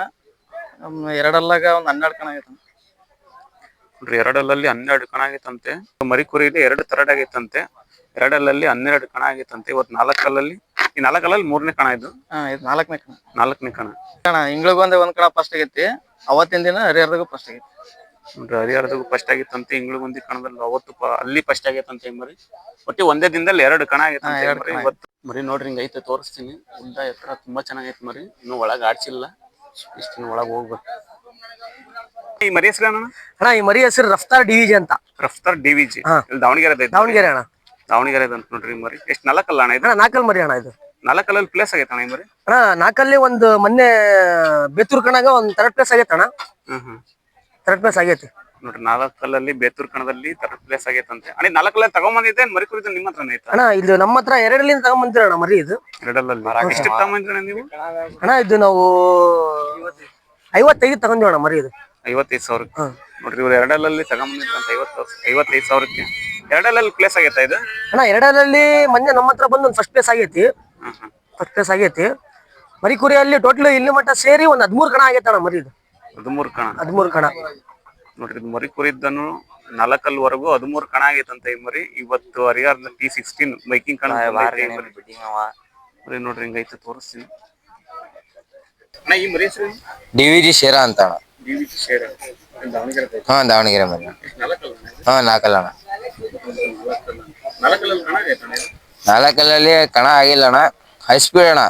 ಎರಡಲ್ಲಾಗ ಒಂದ್ ಹನ್ನೆರಡು ಕಣ ಆಗೈತೆ ನೋಡ್ರಿ ಎರಡಲ್ಲಲ್ಲಿ ಹನ್ನೆರಡು ಕಣ ಆಗೈತಂತೆ. ಮರಿ ಕುರಿಲಿ ಎರಡು ತರಡ್ ಆಗೈತಂತೆ. ಎರಡಲ್ಲಲ್ಲಿ ಹನ್ನೆರಡು ಕಣ ಆಗೈತಂತೆ. ಇವತ್ತು ನಾಲ್ಕಲ್ಲಲ್ಲಿ ಈ ನಾಲ್ಕಲ್ಲಲ್ಲಿ ಮೂರನೇ ಕಣ ಇದು. ಹಾ ಇದು ನಾಲ್ಕನೇ ಕಣ. ನಾಲ್ಕನೇ ಕಣ. ಕಣ ಇಂಗ್ಳಿಗೊಂದೆ ಒಂದ್ ಕಣ ಫಸ್ಟ್ ಆಗೈತಿ. ಅವತ್ತಿನ ದಿನ ಹರಿಹರದಾಗೂ ಫಸ್ಟ್ ಆಗೈತಿ. ನೋಡ್ರಿ ಹರಿಹರದಾಗೂ ಫಸ್ಟ್ ಆಗಿತ್ತಂತೆ ಇಂಗ್ಳಿಗೊಂದಿ ಕಣದಲ್ಲಿ. ಅವತ್ತು ಪ- ಅಲ್ಲಿ ಫಸ್ಟ್ ಆಗೈತಂತೆ ಈ ಮರಿ. ಒಟ್ಟಿ ಒಂದೇ ದಿನದಲ್ಲಿ ಎರಡು ಕಣ ಆಗೈತಂತೆ ಈ ಮರಿ. ಇವತ್ತು ಮರಿ ನೋಡ್ರಿ ಹಿಂಗ್ ಐತೆ ತೋರಿಸ್ತೀನಿ. ಉದ್ದ ಎತ್ತರ ತುಂಬಾ ಚೆನ್ನಾಗೈತೆ ಮರಿ. ಇನ್ನು ಒಳಗ್ ಆಡ್ಸಿಲ್ಲ. ಇಷ್ಟಿನ ಒಳಗ್ ಹೋಗ್ಬೇಕು. ಈ ಮರಿ ಹೆಸರು ಅಣ್ಣ ಅಣ್ಣ ಈ ಮರಿ ಹೆಸರು ರಫ್ತಾರ್ ಡಿವಿಜಿ ಅಂತ. ರಫ್ತಾರ್ ಡಿ ವಿ ಹಾ. ಇಲ್ಲಿ ದಾವಣಗೆರೆ ದಾವಣಗೆರೆ ಅಣ್ಣ. ದಾವಣಗೆರೆ ಅಂತ ನೋಡ್ರಿ ಈ ಮರಿ. ಎಷ್ಟು ನಾಲ್ಕಲ್ಲ ಅಣ್ಣ ಇದು? ಅಣ್ಣ ನಾಲ್ಕಲ್ ಮರಿ ಅಣ್ಣ ಇದು. ನಾಲ್ಕಲ್ಲಲ್ಲಿ ಪ್ಲೇಸ್ ಆಗೈತೆ ಅಣ್ಣ ಈ ಮರಿ? ಅಣ್ಣ ನಾಲ್ಕಲ್ಲಿ ಒಂದು ಮೊನ್ನೆ ಬೇತೂರ್ ಕಣಾಗ ಒಂದ್ ತರ್ಡ್ ಪ್ಲೇಸ್ ಆಗೈತೆ ಅಣ್ಣ ಹ್ಮ್ ಹ್ಮ್. ತರ್ಡ್ ಪ್ಲೇಸ್ ಆಗೈತಿ. ನೋಡ್ರಿ ನಾಲ್ಕಲ್ಲಿ ಬೇತೂರ್ ಕಣದಲ್ಲಿ ತರ್ಡ್ ಪ್ಲೇಸ್ ಆಗೈತಂತೆ. ಅಣ್ಣ ನಾಲ್ಕಲ್ಲಲ್ಲಿ ತಗೊಂಬಂದಿದ್ದೆ ಮರಿ ಕುರಿತು ನಿಮ್ಮ ಹತ್ರನೇ ಐತಾ ಅಣ್ಣ ಇದು ನಮ್ಮ ಹತ್ರ ಎರಡಲ್ಲಿಂದ ತಗೊಂಬಂದಿರ ಅಣ್ಣ ಮರಿ ಇದು? ಎರಡಲ್ಲಿ ಎಷ್ಟು ತಗೊಂಬಂದ್ರಿ ನೀವು? ಅಣ್ಣ ಇದು ನಾವು ಐವತ್ತೈದು ತಗೊಂಡಿವಿ ಅಣ್ಣ ಮರಿ ಇದು. ಐವತ್ತೈದು ಸಾವಿರ. ನೋಡ್ರಿ ಇವ್ರು ಎರಡಲ್ಲಿ ತಗೊಂಬಂದಿದ್ದಂತ ಐವತ್ತು ಐವತ್ತೈದು ಸಾವಿರಕ್ಕೆ. ಎರಡಲ್ಲಲ್ಲಿ ಪ್ಲೇಸ್ ಆಗೈತಾ ಇದು? ಅಣ್ಣ ಎರಡರಲ್ಲಿ ಮೊನ್ನೆ ನಮ್ಮ ಹತ್ರ ಬಂದು ಒಂದು ಫಸ್ಟ್ ಪ್ಲೇಸ್ ಆಗೈತಿ. ಹ್ಮ್ ಹ್ಮ್. ಫಸ್ಟ್ ಪ್ಲೇಸ್ ಆಗೈತಿ. ಮರಿ ಕುರಿಯಲ್ಲಿ ಟೋಟಲ್ ಇಲ್ಲಿ ಮಟ್ಟ ಸೇರಿ ಒಂದು ಹದಿಮೂರು ಕಣ ಆಗೈತೆ ಅಣ್ಣ ಮರಿ ಇದು. ಹದಿಮೂರು ಕಣ. ಹದಿಮೂರು ಕಣ. ನೋಡ್ರಿ ಮರಿ ಕುರಿದ್ದನು ನಾಲ್ಕಲ್ವರೆಗೂ ಹದಿಮೂರು ಕಣ ಆಗೈತಂತ ಈ ಮರಿ. ಇವತ್ತು ಹರಿಯಾರ್ದ ಟಿ ಸಿಕ್ಸ್ಟೀನ್ ಮೈಕಿಂಗ್ ಕಣ ಭಾರಿ ಮರಿ. ಮರಿ ನೋಡ್ರಿ ಹಿಂಗೈತೆ ತೋರಿಸ್ತೀನಿ. ಅಣ್ಣ ಈ ಮರಿ ಹೆಸರು ಡಿ ವಿ ಜಿ ಶೇರ ಅಂತ ಅಣ್ಣ. ಶೇರ್. ದಾವಣಗೆರೆ. ಹಾ ದಾವಣಗೆರೆ ನಾಲ್ಕಲ್ಲ ಅಣ್ಣ? ಹಾ ನಾಲ್ಕಲ್ಲ ಅಣ್ಣ ನಾಲ್ಕಲ್ಲಲ್ಲಿ ಕಣ ಆಗೈತೆ ಅಣ್ಣ ಇದು? ನಾಲ್ಕಲ್ಲಲ್ಲಿ ಕಣ ಆಗಿಲ್ಲ ಅಣ್ಣ. ಹೈ ಸ್ಪೀಡ್ ಅಣ್ಣ.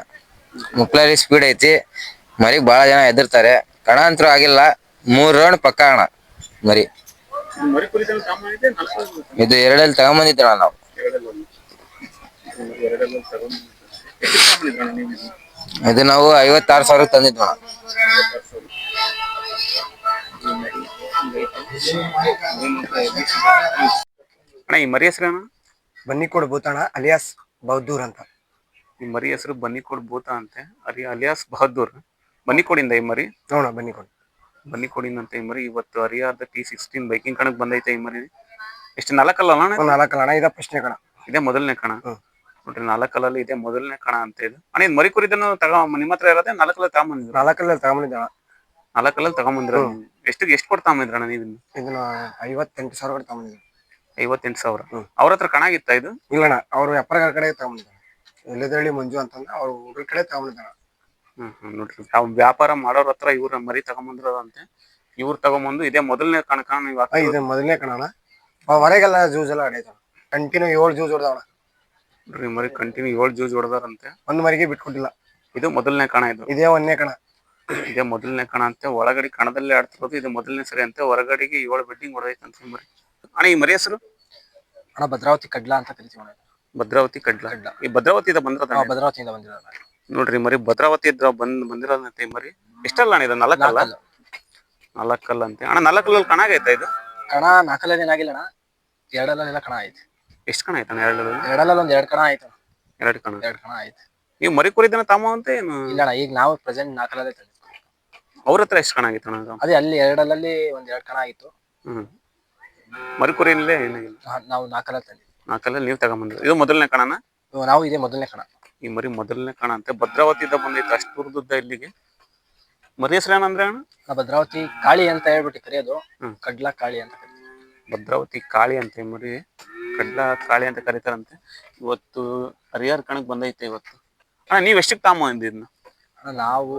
ಮುಕ್ಳರಿ ಸ್ಪೀಡ್ ಐತಿ. ಮರಿ ಬಹಳ ಜನ ಎದುರ್ತಾರೆ ಕಣ ಅಂತೂ ಆಗಿಲ್ಲ. ಮೂರ್ ರೌಂಡ್ ಪಕ್ಕ ಅಣ್ಣ. ಮರಿ. ಇದು ಎರಡಲ್ಲಿ ತಗೊಂಬಂದಿದ್ದಣ ನಾವು. ಇದು? ಇದು ನಾವು ಐವತ್ತಾರು ಸಾವಿರ ತಂದಿದ್ವಿ ಅಣ್ಣ ಅಣ್ಣ ಈ ಮರಿ ಹೆಸರು ಅಣ್ಣ ಬನ್ನಿಕೋಡ್ ಭೂತಾಣ ಅಲಿಯಾಸ್ ಬಹದ್ದೂರ್ ಅಂತ. ಈ ಮರಿ ಹೆಸರು ಬನ್ನಿಕೋಡ್ ಭೂತ ಅಂತೆ. ಅರಿ ಅಲಿಯಾಸ್ ಬಹದ್ದೂರ್. ಬನ್ನಿಕೋಡಿಂದ ಈ ಮರಿ? ನೋಡ ಬನ್ನಿಕೋಡ್. ಬನ್ನಿಕೋಡಿಂದ ಅಂತ ಈ ಮರಿ. ಇವತ್ತು ಹರಿಯಾದ ಟಿ ಸಿಕ್ಸ್ಟೀನ್ ಬೈಕಿಂಗ್ ಕಣಕ್ ಬಂದೈತೆ ಈ ಮರಿ. ಎಷ್ಟು ನಾಲ್ಕಲ್ಲ ಅಣ್ಣ ನಾಲ್ಕಲ್ಲ ಅಣ್ಣ ಇದ ಪ್ರಶ್ನೆ ಕಣ. ಇದೇ ಮೊದಲನೇ ಕಣ? ಹ್ಮ್. ನೋಡ್ರಿ ನಾಲ್ಕಲ್ಲಲ್ಲಿ ಇದೇ ಮೊದಲನೇ ಕಣ ಅಂತ ಇದು. ಅಣ್ಣ ಇದು ಮರಿ ಕುರಿದನ್ನು ತಗೋ ನಿಮ್ಮ ಹತ್ರ ಇರೋದೇ ನಾಲ್ಕಲ್ಲ ತಗೊಂಬಂದಿದ್ರ? ನಾಲ್ಕಲ್ಲ ತಗೊಂಬಂದಿದ್ದ ಅಣ್ಣ. ನಾಲ್ಕಲ್ಲಲ್ಲಿ ತಗೊಂಬಂದ್ರ? ಎಷ್ಟು ಎಷ್ಟು ಕೊಡ್ತಾ ಅಣ್ಣ ನೀವು ಇದನ್ನ? ಇದನ್ನ ಐವತ್ತೆಂಟು ಸಾವಿರ ಕೂಡ ತಗೊಂಬಂದಿದ್ದ. ಐವತ್ತೆಂಟು ಸಾವಿರ. ಹ್ಮ್. ಅವ್ರ ಹತ್ರ ಕಣ ಆಗಿತ್ತ ಇದು? ಇಲ್ಲ ಅಣ್ಣ ಅವ್ರು ವ್ಯಾಪಾರಗಾರ ಕಡೆ ತಗೊಂಡಿದ್ದಾರೆ ಎಲ್ಲಿದ್ರಳ್ಳಿ ಮಂಜು ಅಂತಂದ್ರೆ ಅವ್ರ ಹುಡುಗ ಕಡೆ ತಗೊಂಬಂದಿದ್ದ ಹ್ಮ್ ಹ್ಮ್ ನೋಡ್ರಿ. ಯಾವ ವ್ಯಾಪಾರ ಮಾಡೋರ್ ಹತ್ರ ಇವ್ರ ಮರಿ ತಗೊಂಬಂದ್ರದಂತೆ. ಇವ್ರು ತಗೊಂಬಂದು ಇದೇ ಮೊದಲನೇ ಕಣಕ ನೀವು ಇದು ಮೊದಲನೇ ಕಣ ಅಣ್ಣ. ಆ, ಹೊರಗೆಲ್ಲ ಜ್ಯೂಸ್ ಎಲ್ಲ ಆಡೈತೆ ಕಂಟಿನ್ಯೂ ಏಳು ಜ್ಯೂಸ್ ಹೊಡೆದವಣ ನೋಡ್ರಿ ಮರಿ ಕಂಟಿನ್ಯೂ ಏಳು ಜೂಜ್ ಹೊಡೆದಾರಂತೆ. ಒಂದ್ ಮರಿಗೆ ಬಿಟ್ಕೊಟ್ಟಿಲ್ಲ. ಇದು ಮೊದಲನೇ ಕಣ ಇದು. ಇದೇ ಒಂದನೇ ಕಣ. ಇದೇ ಮೊದಲನೇ ಕಣ ಅಂತೆ. ಒಳಗಡೆ ಕಣದಲ್ಲೇ ಆಡ್ತಿರೋದು ಇದು ಮೊದಲನೇ ಸರಿ ಅಂತೆ. ಹೊರಗಡೆಗೆ ಏಳು ಬೆಡ್ಡಿಂಗ್ ಹೊಡೆದೈತಂತ ಮರಿ. ಅಣ್ಣ ಈ ಮರಿ ಹೆಸರು? ಅಣ್ಣ ಭದ್ರಾವತಿ ಕಡ್ಲಾ ಅಂತ ಕರಿತೀವಿ ಅಣ್ಣ. ಭದ್ರಾವತಿ ಕಡ್ಲ. ಈ ಭದ್ರಾವತಿಯಿಂದ ಬಂದ್ರ ಭದ್ರಾವತಿಯಿಂದ ಬಂದಿರೋದು ನೋಡ್ರಿ ಮರಿ ಭದ್ರಾವತಿ ಇದ್ರ ಬಂದ್ ಬಂದಿರೋದಂತೆ ಮರಿ. ಎಷ್ಟಲ್ಲ ಅಣ್ಣ ಇದು ನಾಲ್ಕಲ್ಲ? ನಾಲ್ಕಲ್ಲ. ಅಂತೆ. ಅಣ್ಣ ನಾಲ್ಕಲ್ಲಲ್ಲಿ ಕಣ ಆಗೈತಾ ಇದು? ಕಣ ನಾಲ್ಕಲ್ಲಿ ಏನಾಗಿಲ್ಲ ಅಣ್ಣ. ಎರಡಲ್ಲೆಲ್ಲ ಕಣ ಆಯ್ತು. ಎಷ್ಟು ಕಣ ಆಯ್ತಣ್ಣ ಎರಡು ಎರಡಲ್ಲ ಒಂದ್ ಎರಡ್ ಕಣ ಆಯ್ತು. ಎರಡು ಕಣ. ಎರಡ್ ಕಣ ಆಯ್ತು. ನೀವು ಮರಿ ಕುರಿದನ ತಾಮ ಅಂತ ಏನು? ಇಲ್ಲ ಅಣ್ಣ ಈಗ ನಾವು ಪ್ರೆಸೆಂಟ್ ನಾಲ್ಕಲ್ಲೇ ಅವ್ರ ಹತ್ರ ಎಷ್ಟು ಕಣ ಆಗಿತ್ತು ಅಣ್ಣ ಅದೇ ಅಲ್ಲಿ ಎರಡಲ್ಲಲ್ಲಿ ಒಂದ್ ಎರಡ್ ಕಣ ಆಗಿತ್ತು ಹ್ಮ್. ಮರಿ ಕುರಿಯಲ್ಲೇ ಏನಾಗಿಲ್ಲ? ನಾ- ನಾವು ನಾಲ್ಕಲ್ಲ ತಂದಿದ್ವಿ ನಾಲ್ಕಲ್ಲ ನೀವು ತಗೊಂಬಂದ್ರಿ ಇದು ಮೊದಲನೇ ಕಣನ? ಇವಾಗ ನಾವು ಇದೇ ಮೊದಲನೇ ಕಣ. ಈ ಮರಿ ಮೊದಲನೇ ಕಾಣಂತೆ ಅಂತೆ. ಭದ್ರಾವತಿಯಿಂದ ಬಂದೈತೆ ಅಷ್ಟು ದೂರದುದ್ದ ಇಲ್ಲಿಗೆ. ಮರಿ ಹೆಸರು ಏನಂದ್ರೆ ಅಣ್ಣ? ಭದ್ರಾವತಿ ಕಾಳಿ ಅಂತ ಹೇಳ್ಬಿಟ್ಟು ಕರೆಯೋದು. ಕಡ್ಲ ಕಡ್ಲಾ ಕಾಳಿ ಅಂತ. ಭದ್ರಾವತಿ ಕಾಳಿ ಅಂತ ಈ ಮರಿ ಕಡ್ಲ ಕಾಳಿ ಅಂತ ಕರೀತಾರಂತೆ. ಇವತ್ತು ಹರಿಹರ ಕಣಕ್ ಬಂದೈತೆ ಇವತ್ತು. ಅಣ್ಣ ನೀವ್ ಎಷ್ಟಕ್ಕೆ ತಾಮ ಇದನ್ನ ಅಣ್ಣ, ನಾವು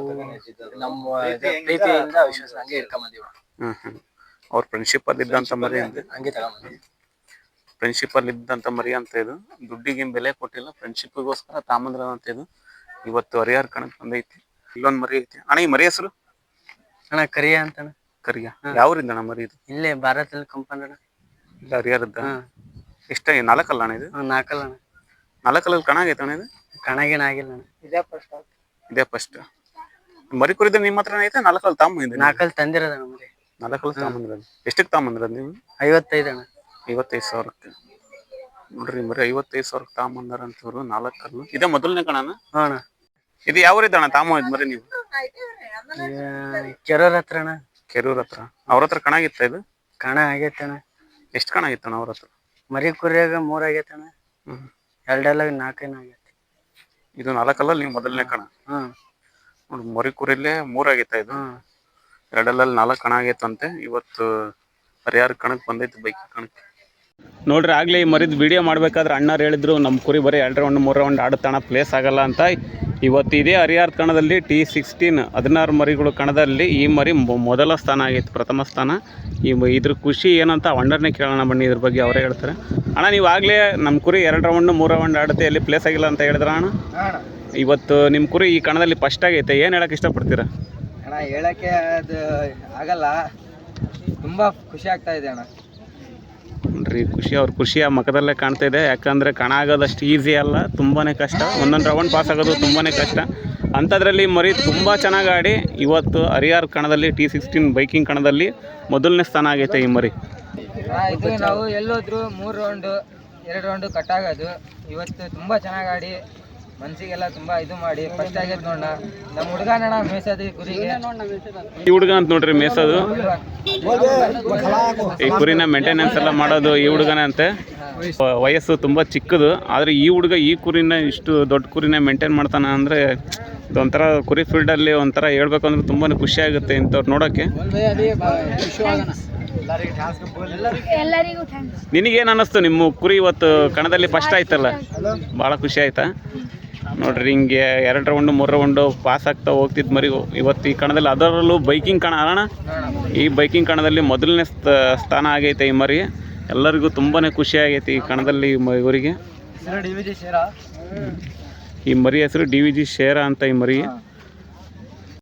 ನಮ್ಮ ಇದು ಪ್ರೀತಿಯಿಂದ ವಿಶ್ವಾಸ ಹಂಗೆ ಇಟ್ಕೊಂಡ್ ಬಂದೀವಿ ಹ್ಮ್ ಹ್ಮ್. ಅವ್ರ ಫ್ರೆಂಡ್ಶಿಪ್ ಅಲ್ಲಿ ಇದ್ದಂತ ಮರಿ ಅಂತೆ ಹಂಗೆ ತಗೊಂಬಂದ್ವಿ ಫ್ರೆಂಡ್ಶಿಪ್ ಅಲ್ಲಿ ಇದ್ದಂತ ಮರಿ ಅಂತ ಇದು. ದುಡ್ಡಿಗೆ ಬೆಲೆ ಕೊಟ್ಟಿಲ್ಲ ಫ್ರೆಂಡ್ಶಿಪ್ಗೋಸ್ಕರ ತಾಮಂದ್ರ ಅಂತ ಇದು. ಇವತ್ತು ಹರಿಹರ ಕಣಕ್ ಬಂದೈತಿ. ಇಲ್ಲೊಂದ್ ಮರಿ ಐತಿ. ಅಣ್ಣ ಈ ಮರಿ ಹೆಸರು? ಅಣ್ಣ ಕರಿಯ ಅಂತ ಅಣ್ಣ. ಕರಿಯ? ಯಾವ್ರಿಂದ ಅಣ್ಣ ಮರಿ ಇದು? ಇಲ್ಲೇ ಭಾರತದಲ್ಲಿ ಕಂಪನಿ ಅಣ್ಣ. ಇಲ್ಲ ಹರಿಹರದ್ದ? ಇಷ್ಟ ನಾಲ್ಕಲ್ಲ ಅಣ್ಣ ಇದು? ನಾಲ್ಕಲ್ಲ ಅಣ್ಣ. ನಾಲ್ಕಲ್ಲಲ್ಲಿ ಕಣ ಆಗೈತೆ ಅಣ್ಣ ಇದು? ಕಣಗೇನ ಆಗಿಲ್ಲ ಅಣ್ಣ. ಇದೇ ಫಸ್ಟ್ ಇದೇ ಫಸ್ಟ್ ಮರಿ ಕುರಿದ ನಿಮ್ಮ ಹತ್ರ ಐತೆ ನಾಲ್ಕಲ್ಲಿ ಇದೆ? ನಾಲ್ಕಲ್ಲಿ ತಂದಿರೋದ ನಮ್ಗೆ ನಾಲ್ಕಲ್ಲಿ ತಾಮಂದ್ರ ಎಷ್ಟಕ್ಕೆ ತಾಮಂದ್ರ ನೀವು? ಐವತ್ತೈದು ಅಣ್ಣ. ಐವತ್ತೈದು ಸಾವಿರಕ್ಕೆ. ನೋಡ್ರಿ ಮರಿ ಐವತ್ತೈದು ಸಾವಿರಕ್ಕೆ ತಾಂಬಂದಾರ ಅಂತವ್ರು ನಾಲ್ಕಲ್ಲು. ಇದೇ ಮೊದಲನೇ ಕಣನ ಹಾ ಅಣ್ಣ. ಇದು ಯಾವ ಅಣ್ಣ? ತಾಮ ಇದ್ ಮರಿ ನೀವು? ಕೆರೂರ್ ಹತ್ರ ಅಣ್ಣ. ಕೆರೂರ್ ಹತ್ರ. ಅವ್ರ ಹತ್ರ ಕಣ ಆಗಿತ್ತ ಇದು? ಕಣ ಆಗೈತೆ ಅಣ್ಣ. ಎಷ್ಟು ಕಣ ಆಗಿತ್ತಣ್ಣ ಅವ್ರ ಹತ್ರ? ಮರಿ ಕುರಿಯಾಗ ಮೂರ್ ಆಗೈತೆ ಅಣ್ಣ. ಹ್ಮ್. ಎರಡೆಲ್ಲ ನಾಲ್ಕೇನ ಆಗೈತೆ. ಇದು ನಾಲ್ಕಲ್ಲ ನೀವು ಮೊದಲನೇ ಕಣ? ಹ್ಮ್ ನೋಡಿ ಮರಿ ಕುರಿಲೇ ಆಗೈತ ಇದು? ಎರಡೆಲ್ಲ ಎರಡಲ್ಲಲ್ಲಿ ನಾಲ್ಕು ಕಣ ಆಗೈತಂತೆ. ಇವತ್ತು ಪರಿಹಾರ ಕಣಕ್ಕೆ ಬಂದೈತಿ ಬೈಕ್ ಕಣಕ್ಕೆ. ನೋಡ್ರಿ ಆಗಲಿ ಈ ಮರಿದ ವಿಡಿಯೋ ಮಾಡ್ಬೇಕಾದ್ರೆ ಅಣ್ಣರು ಹೇಳಿದ್ರು ನಮ್ಮ ಕುರಿ ಬರೀ ಎರಡು ರೌಂಡ್ ಮೂರು ರೌಂಡ್ ಆಡುತ್ತಣ ಪ್ಲೇಸ್ ಆಗಲ್ಲ ಅಂತ. ಇವತ್ತು ಇದೇ ಹರಿಹರ ಕಣದಲ್ಲಿ ಟಿ ಸಿಕ್ಸ್ಟೀನ್ ಹದಿನಾರು ಮರಿಗಳು ಕಣದಲ್ಲಿ ಈ ಮರಿ ಮೊ- ಮೊದಲ ಸ್ಥಾನ ಆಗಿತ್ತು ಪ್ರಥಮ ಸ್ಥಾನ. ಈ ಇದ್ರ ಖುಷಿ ಏನಂತ ವಂಡರ್ನೇ ಕೇಳೋಣ ಬನ್ನಿ ಇದ್ರ ಬಗ್ಗೆ ಅವರೇ ಹೇಳ್ತಾರೆ. ಅಣ್ಣ ನೀವು ಆಗಲೇ ನಮ್ಮ ಕುರಿ ಎರಡು ರೌಂಡ್ ಮೂರು ರೌಂಡ್ ಆಡುತ್ತೆ ಎಲ್ಲಿ ಪ್ಲೇಸ್ ಆಗಿಲ್ಲ ಅಂತ ಹೇಳಿದ್ರ ಅಣ್ಣ? ಇವತ್ತು ನಿಮ್ಮ ಕುರಿ ಈ ಕಣದಲ್ಲಿ ಫಸ್ಟ್ ಆಗೈತೆ ಏನು ಹೇಳಕ್ಕೆ ಇಷ್ಟಪಡ್ತೀರಾ? ಅಣ್ಣ ಹೇಳಕ್ಕೆ ಅದು ಆಗಲ್ಲ. ತುಂಬ ಖುಷಿ ಆಗ್ತಾ ಇದೆ ಅಣ್ಣ. ನೋಡ್ರಿ ಖುಷಿ, ಅವ್ರ ಖುಷಿ ಆ ಮುಖದಲ್ಲೇ ಕಾಣ್ತಾ ಇದೆ. ಯಾಕಂದ್ರೆ ಕಣ ಆಗೋದಷ್ಟು ಈಸಿ ಅಲ್ಲ, ತುಂಬಾನೇ ಕಷ್ಟ. ಒಂದೊಂದು ರೌಂಡ್ ಪಾಸ್ ಆಗೋದು ತುಂಬಾನೇ ಕಷ್ಟ. ಅಂಥದ್ರಲ್ಲಿ ಮರಿ ತುಂಬ ಚೆನ್ನಾಗಿ ಆಡಿ, ಇವತ್ತು ಹರಿಯಾರ್ ಕಣದಲ್ಲಿ ಟಿ ಸಿಕ್ಸ್ಟೀನ್ ಬೈಕಿಂಗ್ ಕಣದಲ್ಲಿ ಮೊದಲನೇ ಸ್ಥಾನ ಆಗೈತೆ ಈ ಮರಿ. ನಾವು ಎಲ್ಲೋದ್ರು ಮೂರು ರೌಂಡು ಎರಡು ರೌಂಡು ಕಟ್ಟಾಗೋದು ಇವತ್ತು ತುಂಬ ಚೆನ್ನಾಗಿ ಆಡಿ ಮನ್ಸಿಗೆಲ್ಲ ತುಂಬಾ ಇದು ಮಾಡಿ ಫಸ್ಟ್ ಆಗೈತೆ ನೋಡೋಣ ನಮ್ಮ ಹುಡುಗನಣ್ಣ ಮೇಸದಿ ಕುರಿಗೆ. ಈ ಹುಡುಗ ಅಂತ ನೋಡ್ರಿ ಮೇಸದು ಈ ಕುರಿನ ಮೇಂಟೆನೆನ್ಸ್ ಎಲ್ಲ ಮಾಡೋದು ಈ ಹುಡುಗನ ಅಂತೆ. ವಯಸ್ಸು ತುಂಬಾ ಚಿಕ್ಕದು ಆದ್ರೆ ಈ ಹುಡುಗ ಈ ಕುರಿನ ಇಷ್ಟು ದೊಡ್ಡ ಕುರಿನ ಮೇಂಟೈನ್ ಮಾಡ್ತಾನ ಅಂದ್ರೆ ಇದೊಂಥರ ಕುರಿ ಫೀಲ್ಡ್ ಅಲ್ಲಿ ಒಂಥರ ಹೇಳ್ಬೇಕು ಅಂದ್ರೆ ತುಂಬಾ ಖುಷಿ ಆಗುತ್ತೆ ಇಂಥವ್ರು ನೋಡಕ್ಕೆ ಎಲ್ಲರಿಗೂ ಥ್ಯಾಂಕ್ಸ್ ನಿನಗೇನು ಅನ್ನಿಸ್ತು ನಿಮ್ಮ ಕುರಿ ಇವತ್ತು ಕಣದಲ್ಲಿ ಫಸ್ಟ್ ಆಯ್ತಲ್ಲ. ಭಾಳ ಖುಷಿ ಆಯ್ತಾ? ನೋಡ್ರಿ ಹಿಂಗೆ ಎರಡು ರೌಂಡು ಮೂರು ರೌಂಡು ಪಾಸ್ ಆಗ್ತಾ ಹೋಗ್ತಿದ್ ಮರಿ ಇವತ್ತು ಈ ಕಣದಲ್ಲಿ ಅದರಲ್ಲೂ ಬೈಕಿಂಗ್ ಕಣ ಅಲ್ಲ ಈ ಬೈಕಿಂಗ್ ಕಣದಲ್ಲಿ ಮೊದಲನೇ ಸ್ಥ- ಸ್ಥಾನ ಆಗೈತೆ ಈ ಮರಿ. ಎಲ್ಲರಿಗೂ ತುಂಬಾ ಖುಷಿ ಆಗೈತಿ ಈ ಕಣದಲ್ಲಿ ಇವರಿಗೆ. ಈ ಮರಿ ಹೆಸರು ಡಿ ವಿ ಜಿ ಶೇರ ಅಂತ ಈ ಮರಿ.